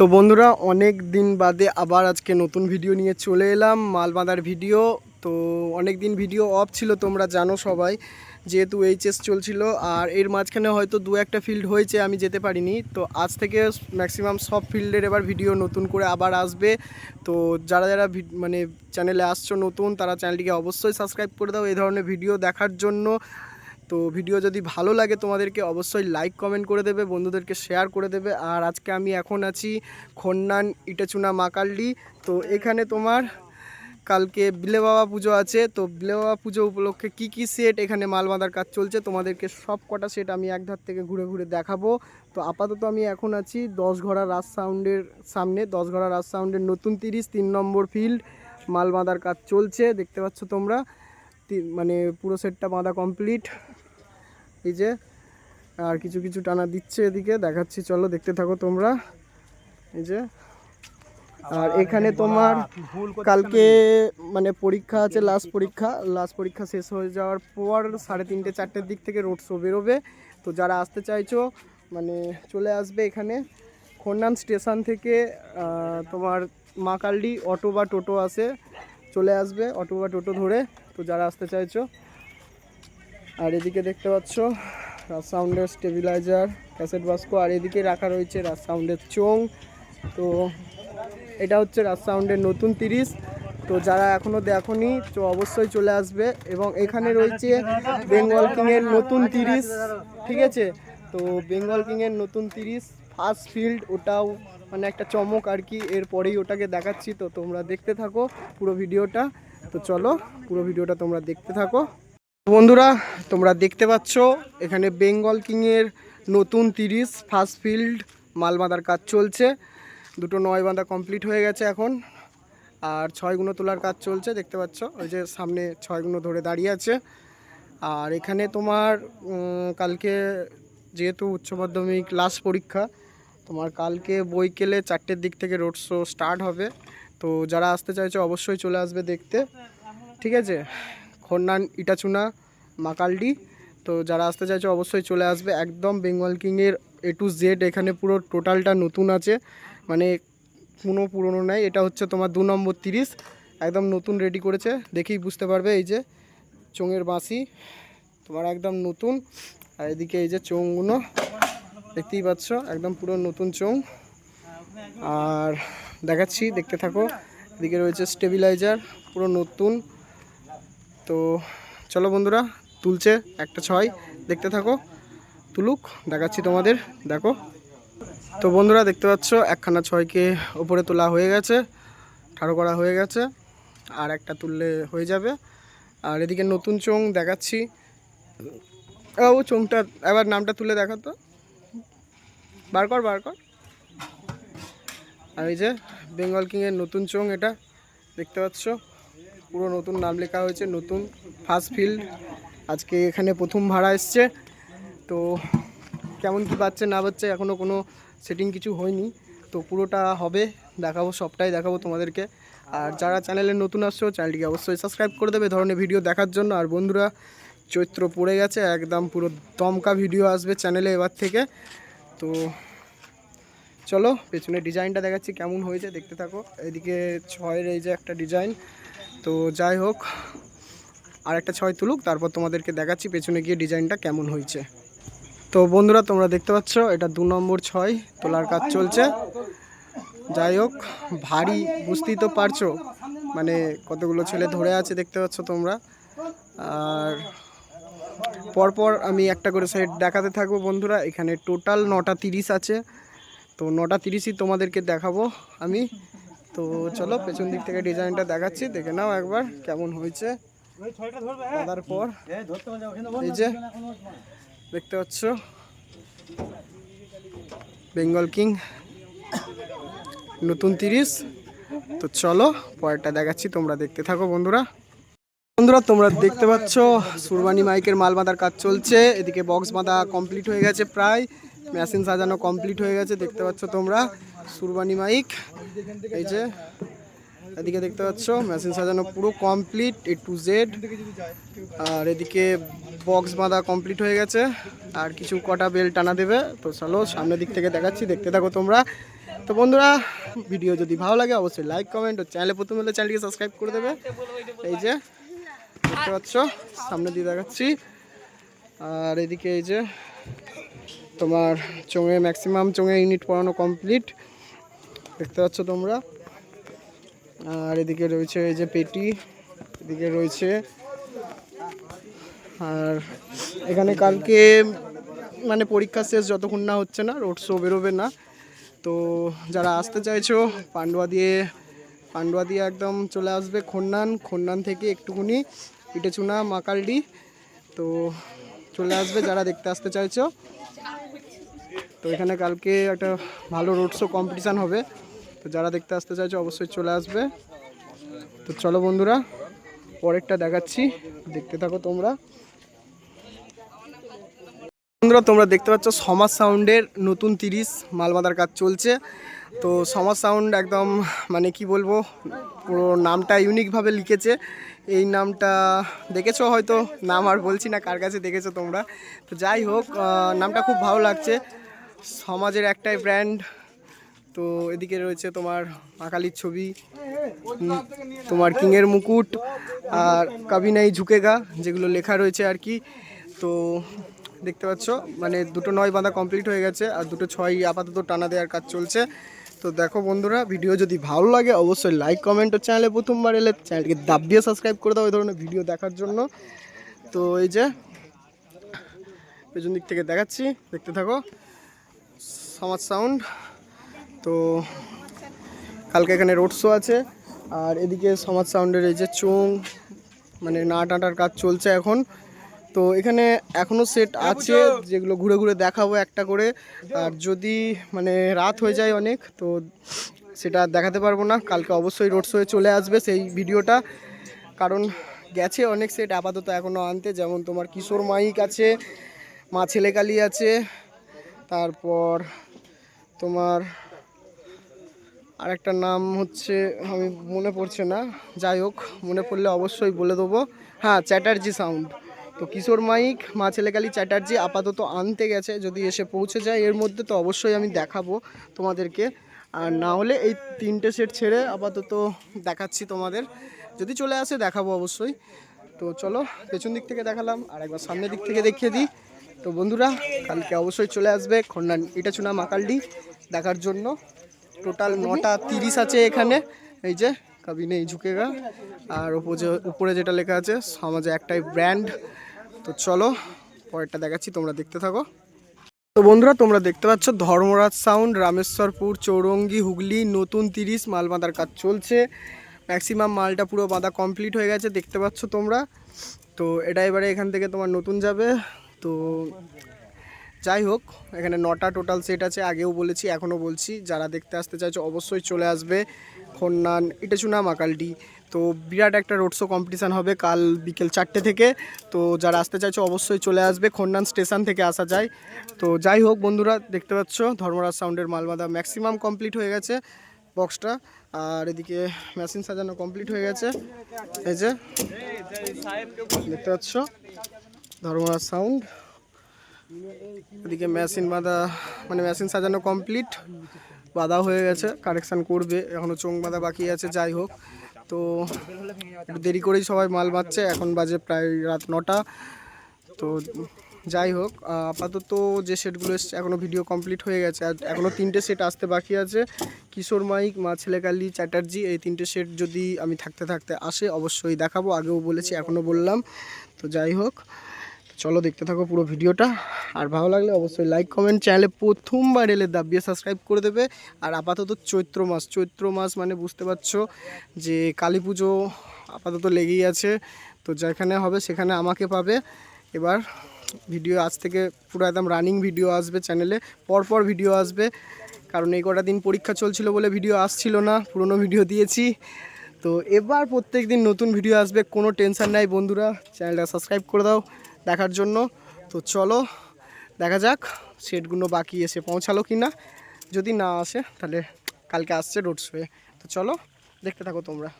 তো বন্ধুরা, অনেক দিন বাদে আবার আজকে নতুন ভিডিও নিয়ে চলে এলাম মাল বাঁধার ভিডিও তো অনেক দিন ভিডিও অফ ছিল, তোমরা জানো সবাই, যেহেতু এইচএস চলছিল, আর এর মাঝখানে হয়তো দু একটা ফিল্ড হয়েছে, আমি যেতে পারিনি। তো আজ থেকে ম্যাক্সিমাম সব ফিল্ডের এবার ভিডিও নতুন করে আবার আসবে। তো যারা যারা মানে চ্যানেলে আসছো নতুন, তারা চ্যানেলটিকে অবশ্যই সাবস্ক্রাইব করে দাও, এই ধরনের ভিডিও দেখার জন্য। তো ভিডিও যদি ভালো লাগে তোমাদেরকে অবশ্যই লাইক কমেন্ট করে দেবে, বন্ধুদেরকে শেয়ার করে দেবে। আর আজকে আমি এখন আছি খন্নান ইটাচুনা মাকাল্ডি তো এখানে তোমার কালকে বিলে বাবা পুজো আছে। তো বিলে বাবা পুজো উপলক্ষে কি কি সেট এখানে মাল বাঁধার কাজ চলছে। তোমাদেরকে সব কটা সেট আমি এক ধার থেকে ঘুরে ঘুরে দেখাবো। তো আপাতত আমি এখন আছি দশ ঘোড়া রাজ সাউন্ডের সামনে। দশ ঘোড়া রাজ সাউন্ডের নতুন তিরিশ, তিন নম্বর ফিল্ড মাল বাঁধার কাজ চলছে, দেখতে পাচ্ছ তোমরা। মানে পুরো সেটটা বাঁধা কমপ্লিট এই যে আর কিছু কিছু টানা দিচ্ছে এদিকে দেখাচ্ছি চলো দেখতে থাকো তোমরা। এই যে আর এখানে তোমার কালকে মানে পরীক্ষা আছে লাস্ট পরীক্ষা লাস্ট পরীক্ষা শেষ হয়ে যাওয়ার পর সাড়ে তিনটে চারটের দিক থেকে রোড শো বেরোবে। তো যারা আসতে চাইছো মানে চলে আসবে এখানে। খন্নান স্টেশন থেকে তোমার মাকালডি অটো বা টোটো আসে চলে আসবে অটো বা টোটো ধরে। তো যারা আসতে চাইছো আর এদিকে দেখতে পাচ্ছ সাউন্ডের স্টেবিলাইজার, ক্যাসেট বাস্কো, আর এদিকে রাখা রয়েছে রাজ সাউন্ডের চোং তো এটা হচ্ছে রাজ সাউন্ডের নতুন তিরিশ। তো যারা এখনও দেখনি, তো অবশ্যই চলে আসবে এবং এখানে রয়েছে বেঙ্গল কিংয়ের নতুন তিরিশ, ঠিক আছে? তো বেঙ্গল কিংয়ের নতুন তিরিশ ফার্স্ট ফিল্ড ওটাও মানে একটা চমক আর কি, এরপরেই ওটাকে দেখাচ্ছি। তো তোমরা দেখতে থাকো পুরো ভিডিওটা। তো চলো পুরো ভিডিওটা তোমরা দেখতে থাকো। বন্ধুরা, তোমরা দেখতে পাচ্ছ, এখানে বেঙ্গল কিংয়ের নতুন তিরিশ ফার্স্ট ফিল্ড মাল বাঁধার কাজ চলছে। দুটো নয় বাঁধা কমপ্লিট হয়ে গেছে এখন, আর ছয় গুণ তোলার কাজ চলছে, দেখতে পাচ্ছ? ওই যে সামনে ছয় গুণ ধরে দাঁড়িয়ে আছে। আর এখানে তোমার কালকে যেহেতু উচ্চ মাধ্যমিক লাস্ট পরীক্ষা, তোমার কালকে বইকেলে চারটের দিক থেকে রোড শো স্টার্ট হবে। তো যারা আসতে চাইছো, অবশ্যই চলে আসবে দেখতে। ঠিক আছে? খন্নান ইটাচুনা, মাকালডি। তো যারা আসতে চাইছো অবশ্যই চলে আসবে। একদম বেঙ্গল কিংয়ের এ টু জেড এখানে পুরো টোটালটা নতুন আছে। মানে কোনো পুরনো নাই। এটা হচ্ছে তোমার দু নম্বর তিরিশ। একদম নতুন রেডি করেছে। দেখেই বুঝতে পারবে এই যে চোঙের বাঁশি। তোমার একদম নতুন। আর এদিকে এই যে চোঙগুলো। দেখতেই পাচ্ছ, একদম পুরো নতুন চোঙ। আর দেখাচ্ছি, দেখতে থাকো। এদিকে রয়েছে স্টেবিলাইজার পুরো নতুন। তো চলো বন্ধুরা, তুলছে একটা ছয়, দেখতে থাকো। তুলুক, দেখাচ্ছি তোমাদের, দেখো। তো বন্ধুরা, দেখতে পাচ্ছ, একখানা ছয়কে ওপরে তোলা হয়ে গেছে, ঠাড়ো করা হয়ে গেছে, আর একটা তুললে হয়ে যাবে। আর এদিকে নতুন চোং দেখাচ্ছি। ও চোংটা এবার নামটা তুলে দেখা তো। বার কর বার কর। আর এই যে, বেঙ্গল কিংয়ের নতুন চোং এটা, দেখতে পাচ্ছ। পুরো নতুন নাম লেখা হয়েছে, নতুন ফার্স্ট ফিল্ড আজকে এখানে প্রথম ভাড়া এসছে। তো কেমন কি পাচ্ছে, না পাচ্ছে এখনও কোনো সেটিং কিছু হয়নি। তো পুরোটা হবে, দেখাবো, সবটাই দেখাবো তোমাদেরকে। আর যারা চ্যানেলে নতুন আসছো চ্যানেলটিকে অবশ্যই সাবস্ক্রাইব করে দেবে ধরনের ভিডিও দেখার জন্য। আর বন্ধুরা, চৈত্র পড়ে গেছে, একদম পুরো দমকা ভিডিও আসবে চ্যানেলে এবার থেকে। তো চলো পেছনে ডিজাইনটা দেখাচ্ছি, কেমন হয়েছে, দেখতে থাকো। এদিকে ছয়ের এই যে একটা ডিজাইন তো যাই হোক আর একটা ছয় তুলুক, তারপর তোমাদেরকে দেখাচ্ছি পেছনে গিয়ে ডিজাইনটা কেমন হয়েছে। তো বন্ধুরা, তোমরা দেখতে পাচ্ছ, এটা দু নম্বর ছয় তোলার কাজ চলছে। যাই হোক, ভারী, বুঝতেই তো পারছ মানে কতগুলো ছেলে ধরে আছে দেখতে পাচ্ছ তোমরা। আর পরপর আমি একটা করে সাইড দেখাতে থাকব বন্ধুরা, এখানে টোটাল নটা তিরিশ আছে। তো নটা তিরিশই তোমাদেরকে দেখাবো আমি। তো চলো পেছন দিক থেকে ডিজাইনটা দেখাচ্ছি, দেখে নাও একবার কেমন হয়েছে। বাঁধার পর এই যে দেখতে পাচ্ছ, বেঙ্গল কিং, নতুন তিরিশ। তো চলো পরেরটা দেখাচ্ছি, তোমরা দেখতে থাকো বন্ধুরা। বন্ধুরা, তোমরা দেখতে পাচ্ছ সুরবানি মাইকের মাল বাঁধার কাজ চলছে, এদিকে বক্স বাঁধা কমপ্লিট হয়ে গেছে প্রায়। মেশিন সাজানো কমপ্লিট হয়ে গেছে, দেখতে পাচ্ছ তোমরা। সুরবানি মাইক, এই যে, এদিকে দেখতে পাচ্ছ, মেশিন সাজানো পুরো কমপ্লিট এ টু জেড আর এদিকে বক্স বাঁধা কমপ্লিট হয়ে গেছে, আর কিছু কটা বেল টানা দেবে। তো চলো, সামনের দিক থেকে দেখাচ্ছি, দেখতে থাকো তোমরা। তো বন্ধুরা, ভিডিও যদি ভালো লাগে, অবশ্যই লাইক কমেন্ট ও চ্যানেলে প্রথম হলে চ্যানেলকে সাবস্ক্রাইব করে দেবে। এই যে, দেখতে পাচ্ছ সামনে দিয়ে দেখাচ্ছি। আর এদিকে এই যে তোমার চোঙে ম্যাক্সিমাম চোঙে ইউনিট পড়ানো কমপ্লিট দেখতে পাচ্ছ তোমরা। আর এদিকে রয়েছে এই যে পেটি, এদিকে রয়েছে। আর এখানে কালকে মানে পরীক্ষা শেষ, যতক্ষণ না হচ্ছে না রোড শো বেরোবে না। তো যারা আসতে চাইছো, পান্ডুয়া দিয়ে পান্ডুয়া দিয়ে একদম চলে আসবে খন্নান। খন্নান থেকে একটুকুনি পিঠেচুনা মাকালডি। তো চলে আসবে যারা দেখতে আসতে চাইছো। তো এখানে কালকে একটা ভালো রোড শো কম্পিটিশান হবে। তো যারা দেখতে আসতে চাইছো, অবশ্যই চলে আসবে। তো চলো বন্ধুরা, পরেরটা দেখাচ্ছি। দেখতে থাকো তোমরা। বন্ধুরা, তোমরা দেখতে পাচ্ছ সমাজ সাউন্ডের নতুন তিরিশ মালবাদার কাজ চলছে। তো সমাজ সাউন্ড একদম মানে কি বলব, পুরো নামটা ইউনিকভাবে লিখেছে। এই নামটা দেখেছ হয়তো? নাম আর বলছি না কার কাছে দেখেছ তোমরা। তো যাই হোক নামটা খুব ভালো লাগছে। সমাজের একটাই ব্র্যান্ড তো এদিকে রয়েছে তোমার আকালির ছবি তোমার কিংয়ের মুকুট আর কাবিনাই ঝুঁকেগা, যেগুলো লেখা রয়েছে আর কি। তো দেখতে পাচ্ছ মানে দুটো নয় বাঁধা কমপ্লিট হয়ে গেছে আর দুটো ছয় আপাতত টানা দেওয়ার কাজ চলছে। তো দেখো বন্ধুরা, ভিডিও যদি ভালো লাগে অবশ্যই লাইক কমেন্ট ও চ্যানেলে প্রথমবার এলে চ্যানেলটিকে দাবিয়ে সাবস্ক্রাইব করে দাও এই ধরনের ভিডিও দেখার জন্য। তো এই যে, পেছন দিক থেকে দেখাচ্ছি, দেখতে থাকো। সমাজ সাউন্ড। তো কালকে এখানে রোড শো আছে। আর এদিকে সমাজ সাউন্ডের এই যে চোং মানে নাট আটার কাজ চলছে এখন। তো এখানে এখনও সেট আছে যেগুলো ঘুরে ঘুরে দেখাবো একটা করে। আর যদি মানে রাত হয়ে যায় অনেক তো সেটা দেখাতে পারব না। কালকে অবশ্যই রোড শোয়ে চলে আসবে সেই ভিডিওটা। কারণ গেছে অনেক সেট আপাতত এখনও আনতে। যেমন তোমার কিশোর মাইক আছে মা ছেলেকালি আছে তারপর তোমার আর একটা নাম হচ্ছে, আমি মনে পড়ছে না। যাই হোক, মনে পড়লে অবশ্যই বলে দেবো। হ্যাঁ চ্যাটার্জি সাউন্ড। তো কিশোর মাইক, মা ছেলেকালী চ্যাটার্জি আপাতত আনতে গেছে, যদি এসে পৌঁছে যায়, এর মধ্যে তো অবশ্যই আমি দেখাবো তোমাদেরকে। আর না হলে এই তিনটে সেট ছেড়ে আপাতত দেখাচ্ছি তোমাদের। যদি চলে আসে, দেখাবো অবশ্যই। তো চলো, পেছন দিক থেকে দেখালাম, আর একবার সামনের দিক থেকে দেখিয়ে দিই। তো বন্ধুরা, কালকে অবশ্যই চলে আসবে খন্ডান ইটাচুনা মাকালডি দেখার জন্য। টোটাল নটা তিরিশ আছে এখানে। এই যে কাবিনে এই ঝুঁকেগা। আর উপরে উপরে যেটা লেখা আছে, সমাজে একটাই ব্র্যান্ড তো চলো, পরেরটা দেখাচ্ছি, তোমরা দেখতে থাকো। তো বন্ধুরা, তোমরা দেখতে পাচ্ছ ধর্মরাজ সাউন্ড রামেশ্বরপুর, চৌরঙ্গি, হুগলি, নতুন তিরিশ মাল বাঁধার কাজ চলছে। ম্যাক্সিমাম মালটা পুরো বাঁধা কমপ্লিট হয়ে গেছে, দেখতে পাচ্ছ তোমরা। তো এটা এবারে এখান থেকে তোমার নতুন যাবে। তো যাই হোক, এখানে নটা টোটাল সেট আছে, আগেও বলেছি, এখনও বলছি, যারা দেখতে আসতে চাইছো অবশ্যই চলে আসবে খন্নান ইটেচুনা মাকালডি তো বিরাট একটা রোড শো কম্পিটিশান হবে কাল বিকেল চারটে থেকে। তো যারা আসতে চাইছো অবশ্যই চলে আসবে, খন্নান স্টেশন থেকে আসা যায়। তো যাই হোক বন্ধুরা, দেখতে পাচ্ছ, ধর্মরাজ সাউন্ডের মালবাদা ম্যাক্সিমাম কমপ্লিট হয়ে গেছে বক্সটা আর এদিকে মেশিন সাজানো কমপ্লিট হয়ে গেছে। এই যে, দেখতে পাচ্ছ? ধর্মরাজ সাউন্ড ওদিকে মেশিন বাঁধা মানে মেশিন সাজানো কমপ্লিট বাঁধা হয়ে গেছে কারেকশান করবে এখনও চোং বাঁধা বাকি আছে, যাই হোক। তো দেরি করেই সবাই মাল বাঁধছে, এখন বাজে প্রায় রাত নটা। তো যাই হোক আপাতত যে সেটগুলো এসছে এখনও ভিডিও কমপ্লিট হয়ে গেছে। আর এখনও তিনটে সেট আসতে বাকি আছে। কিশোর মাইক, মা ছেলেকালি চ্যাটার্জি, এই তিনটে সেট যদি আমি থাকতে থাকতে আসে, অবশ্যই দেখাবো। আগেও বলেছি এখনও বললাম। তো যাই হোক চলো দেখতে থাকো পুরো ভিডিওটা। আর ভালো লাগলে অবশ্যই লাইক কমেন্ট চ্যানেলে প্রথমবার এলে দাবিয়ে সাবস্ক্রাইব করে দেবে। আর আপাতত চৈত্র মাস চৈত্র মাস মানে বুঝতে পারছ যে কালী পুজো আপাতত লেগেই আছে। তো যেখানে হবে সেখানে আমাকে পাবে। এবার ভিডিও আজ থেকে পুরো একদম রানিং ভিডিও আসবে চ্যানেলে পরপর ভিডিও আসবে। কারণ এই কটা দিন পরীক্ষা চলছিল বলে ভিডিও আসছিল না, পুরনো ভিডিও দিয়েছি। তো এবার প্রত্যেক দিন নতুন ভিডিও আসবে, কোনো টেনশন নাই বন্ধুরা। চ্যানেলটা সাবস্ক্রাইব করে দাও। দেখার জন্য। তো চলো, দেখা যাক সেটগুলো বাকি এসে পৌঁছালো কি না যদি না আসে, তাহলে কালকে আসছে রোড শোয়ে তো চলো, দেখতে থাকো তোমরা।